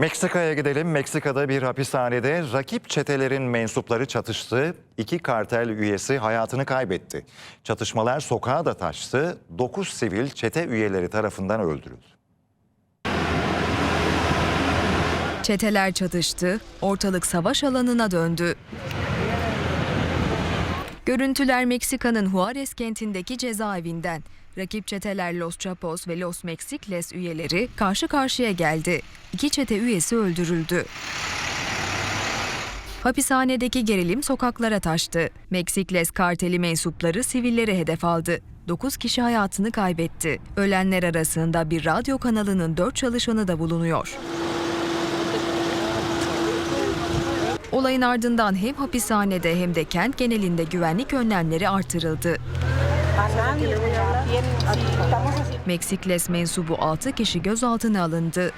Meksika'ya gidelim. Meksika'da bir hapishanede rakip çetelerin mensupları çatıştı. İki kartel üyesi hayatını kaybetti. Çatışmalar sokağa da taştı. 9 sivil çete üyeleri tarafından öldürüldü. Çeteler çatıştı, ortalık savaş alanına döndü. Görüntüler Meksika'nın Juarez kentindeki cezaevinden. Rakip çeteler Los Chapos ve Los Mexicles üyeleri karşı karşıya geldi. İki çete üyesi öldürüldü. Hapishanedeki gerilim sokaklara taştı. Mexicles karteli mensupları sivilleri hedef aldı. 9 kişi hayatını kaybetti. Ölenler arasında bir radyo kanalının 4 çalışanı da bulunuyor. Olayın ardından hem hapishanede hem de kent genelinde güvenlik önlemleri artırıldı. Meksikles mensubu 6 kişi gözaltına alındı.